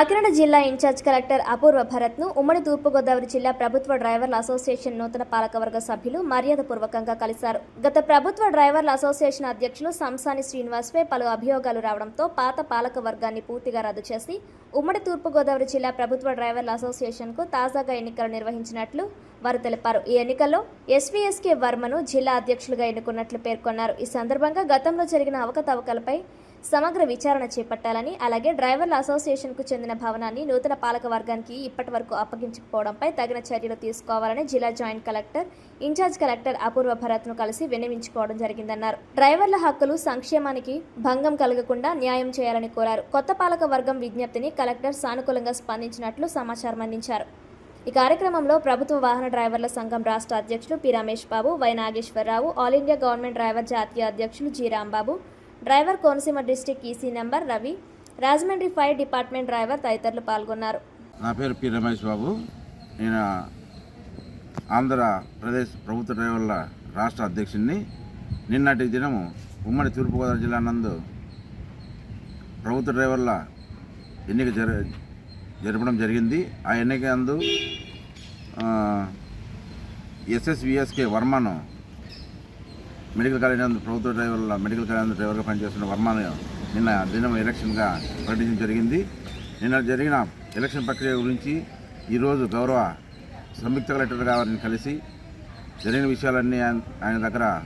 కాకినాడ జిల్లా incharge collector Apoorva భరత్ను ఉమ్మడి తూర్పుగోదావరి జిల్లా ప్రభుత్వ డ్రైవర్ల అసోసియేషన్ నూతన పాలకవర్గ సభ్యులు మర్యాదపూర్వకంగా కలిశారు. గత ప్రభుత్వ డ్రైవర్ల అసోసియేషన్ అధ్యక్షులు సంసాని శ్రీనివాస్పై పలు అభియోగాలు రావడంతో పాత పాలకవర్గాన్ని పూర్తిగా రద్దు చేసి ఉమ్మడి తూర్పుగోదావరి జిల్లా ప్రభుత్వ డ్రైవర్ల అసోసియేషన్కు తాజాగా ఎన్నికలు నిర్వహించినట్లు వారు తెలిపారు. ఈ ఎన్నికల్లో ఎస్వీఎస్కే వర్మను జిల్లా అధ్యక్షులుగా ఎన్నుకున్నట్లు పేర్కొన్నారు. ఈ సందర్భంగా గతంలో జరిగిన అవకతవకలపై సమగ్ర విచారణ చేపట్టాలని అలాగే డ్రైవర్ల అసోసియేషన్కు చెందిన భవనాన్ని నూతన పాలక వర్గానికి ఇప్పటి వరకు అప్పగించకపోవడంపై తగిన చర్యలు తీసుకోవాలని జిల్లా joint collector in charge collector Apoorva భరత్ను కలిసి విన్నవించుకోవడం జరిగిందన్నారు. డ్రైవర్ల హక్కులు సంక్షేమానికి భంగం కలగకుండా న్యాయం చేయాలని కోరారు. కొత్త పాలక వర్గం విజ్ఞప్తిని కలెక్టర్ సానుకూలంగా స్పందించినట్లు సమాచారం అందించారు. ఈ కార్యక్రమంలో ప్రభుత్వ వాహన డ్రైవర్ల సంఘం రాష్ట్ర అధ్యక్షులు P Ramesh Babu Y Nageswararao all India government driver జాతీయ అధ్యక్షులు G Rambabu driver Konaseema district EC number Ravi Rajahmundry fire department driver తదితరులు పాల్గొన్నారు. నా పేరు పి రమేష్ బాబు. నేను ఆంధ్రప్రదేశ్ ప్రభుత్వ డ్రైవర్ల రాష్ట్ర అధ్యక్షుడిని నిన్నటి దినము ఉమ్మడి తూర్పుగోదావరి జిల్లా నందు ప్రభుత్వ డ్రైవర్ల ఎన్నిక జర జరపడం జరిగింది. ఆ ఎన్నిక అందు ఎస్ఎస్విఎస్కే వర్మను మెడికల్ కాలేజ్ నందు ప్రభుత్వ డ్రైవర్ల మెడికల్ కాలేజ్ నందు డ్రైవర్గా పనిచేస్తున్న వర్మను నిన్న దినం ఎలక్షన్గా ప్రకటించడం జరిగింది. నిన్న జరిగిన ఎలక్షన్ ప్రక్రియ గురించి ఈరోజు గౌరవ సంయుక్త కలెక్టర్ గారిని కలిసి జరిగిన విషయాలన్నీ ఆయన- ఆయన దగ్గర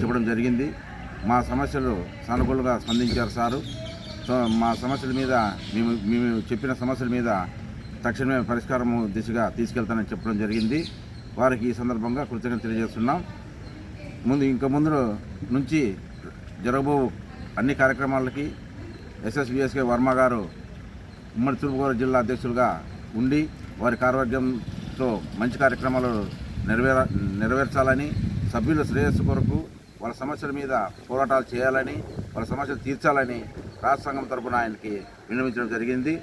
చెప్పడం జరిగింది. మా సమస్యలు సానుకూలంగా స్పందించారు సారు. సో మా సమస్యల మీద మేము మేము చెప్పిన సమస్యల మీద తక్షణమే పరిష్కారం దిశగా తీసుకెళ్తానని చెప్పడం జరిగింది. వారికి ఈ సందర్భంగా కృతజ్ఞత తెలియజేస్తున్నాం. ముందు ఇంకా ముందు నుంచి జరగబో అన్ని కార్యక్రమాలకి ఎస్ఎస్బిఎస్కే వర్మ గారు ఉమ్మడి తూర్పుగోదావరి జిల్లా అధ్యక్షులుగా ఉండి వారి కార్యవర్గంతో మంచి కార్యక్రమాలు నెరవేర నెరవేర్చాలని సభ్యుల శ్రేయస్సు కొరకు వాళ్ళ సమస్యల మీద పోరాటాలు చేయాలని వాళ్ళ సమస్యలు తీర్చాలని రాష్ట్ర సంఘం తరపున ఆయనకి విన్నవించడం జరిగింది.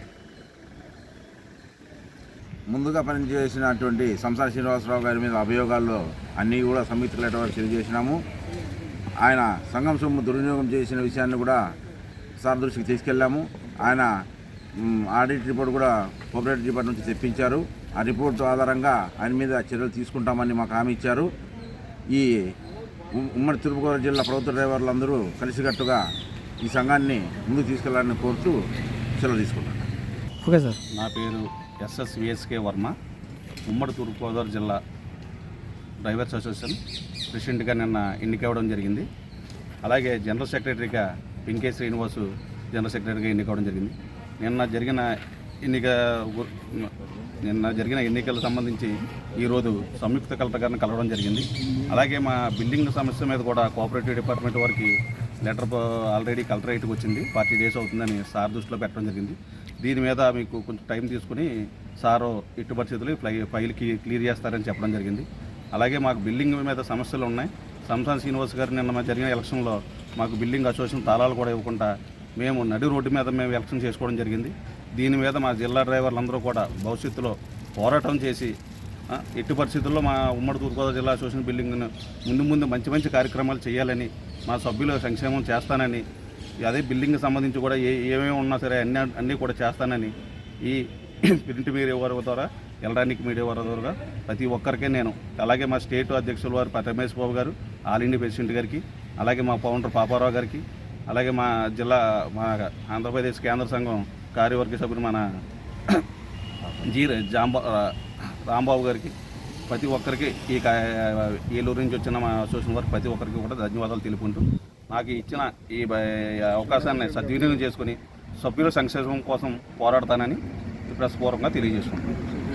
ముందుగా పనిచేసినటువంటి సంసార శ్రీనివాసరావు గారి మీద అభియోగాల్లో అన్నీ కూడా సంయుక్త కలెక్టర్ వారికి తెలియజేసినాము ఆయన సంఘం సొమ్ము దుర్వినియోగం చేసిన విషయాన్ని కూడా సార్ దృష్టికి తీసుకెళ్ళాము. ఆయన ఆడిట్ రిపోర్ట్ కూడా కోఆపరేటివ్ డిపార్ట్మెంట్ నుంచి తెప్పించారు. ఆ రిపోర్ట్ ఆధారంగా ఆయన మీద చర్యలు తీసుకుంటామని మాకు హామీ ఇచ్చారు. ఈ ఉమ్- ఉమ్మడి తూర్పుగోదావరి జిల్లా ప్రభుత్వ డ్రైవర్లందరూ కలిసికట్టుగా ఈ సంఘాన్ని ముందుకు తీసుకెళ్ళాలని కోరుతూ సెలవు తీసుకుంటాను ఓకే సార్. నా పేరు ఎస్ఎస్ విఎస్కే వర్మ ఉమ్మడి తూర్పుగోదావరి జిల్లా డ్రైవర్స్ అసోసియేషన్ ప్రెసిడెంట్గా నిన్న ఎన్నికవడం జరిగింది. అలాగే జనరల్ సెక్రటరీగా పింకే శ్రీనివాసు జనరల్ సెక్రటరీగా ఎన్నికవడం జరిగింది. నిన్న జరిగిన ఎన్నిక నిన్న జరిగిన ఎన్నికలకు సంబంధించి ఈరోజు సంయుక్త కలెక్టర్ గారిని కలవడం జరిగింది. అలాగే మా బిల్డింగ్ సమస్య మీద కూడా కోఆపరేటివ్ డిపార్ట్మెంట్ వారికి లెటర్ ఆల్రెడీ ఆల్రెడీ కలెక్టరేట్కి వచ్చింది. ఫార్టీ డేస్ అవుతుందని సార్ దృష్టిలో పెట్టడం జరిగింది. దీని మీద మీకు కొంచెం టైం తీసుకుని సారు ఇటు పరిస్థితులు ఫ్లై ఫైల్ క్లియర్ చేస్తారని చెప్పడం జరిగింది. అలాగే మాకు బిల్డింగ్ మీద సమస్యలు ఉన్నాయి. సంసాన్ శ్రీనివాస్ గారు నిన్న మా జరిగిన ఎలక్షన్లో మాకు బిల్డింగ్ అసోసియేషన్ తాళాలు కూడా ఇవ్వకుండా మేము నడి రోడ్డు మీద మేము ఎలక్షన్ చేసుకోవడం జరిగింది. దీని మీద మా జిల్లా డ్రైవర్లందరూ కూడా భవిష్యత్తులో పోరాటం చేసి ఎట్టి పరిస్థితుల్లో మా ఉమ్మడి తూర్పుగోదావరి జిల్లా అసోసియేషన్ బిల్డింగ్ను ముందు ముందు మంచి మంచి కార్యక్రమాలు చేయాలని మా సభ్యుల సంక్షేమం చేస్తానని అదే బిల్డింగ్ సంబంధించి కూడా ఏ ఏమేమి ఉన్నా సరే అన్ని అన్నీ కూడా చేస్తానని ఈ ప్రింట్ మీడియా వారి ద్వారా ఎలక్ట్రానిక్ మీడియా వారి ద్వారా ప్రతి ఒక్కరికే నేను అలాగే మా స్టేట్ అధ్యక్షుల వారు రమేష్ బాబు గారు ఆల్ ఇండియా ప్రెసిడెంట్ గారికి అలాగే మా పౌండర్ పాపారావు గారికి అలాగే మా జిల్లా మా ఆంధ్రప్రదేశ్ కేంద్ర సంఘం కార్యవర్గ సభ్యులు మన జీ జాంబా రాంబాబు గారికి ప్రతి ఒక్కరికి ఈ కా- ఏలూరు నుంచి వచ్చిన మా అసోసియేషన్ వారికి ప్రతి ఒక్కరికి కూడా ధన్యవాదాలు తెలుపుకుంటూ నాకు ఇచ్చిన ఈ అవకాశాన్ని సద్వినియోగం చేసుకుని సభ్యుల సంక్షేమం కోసం పోరాడతానని ప్రస్పూర్వకంగా తెలియజేసుకుంటున్నాను.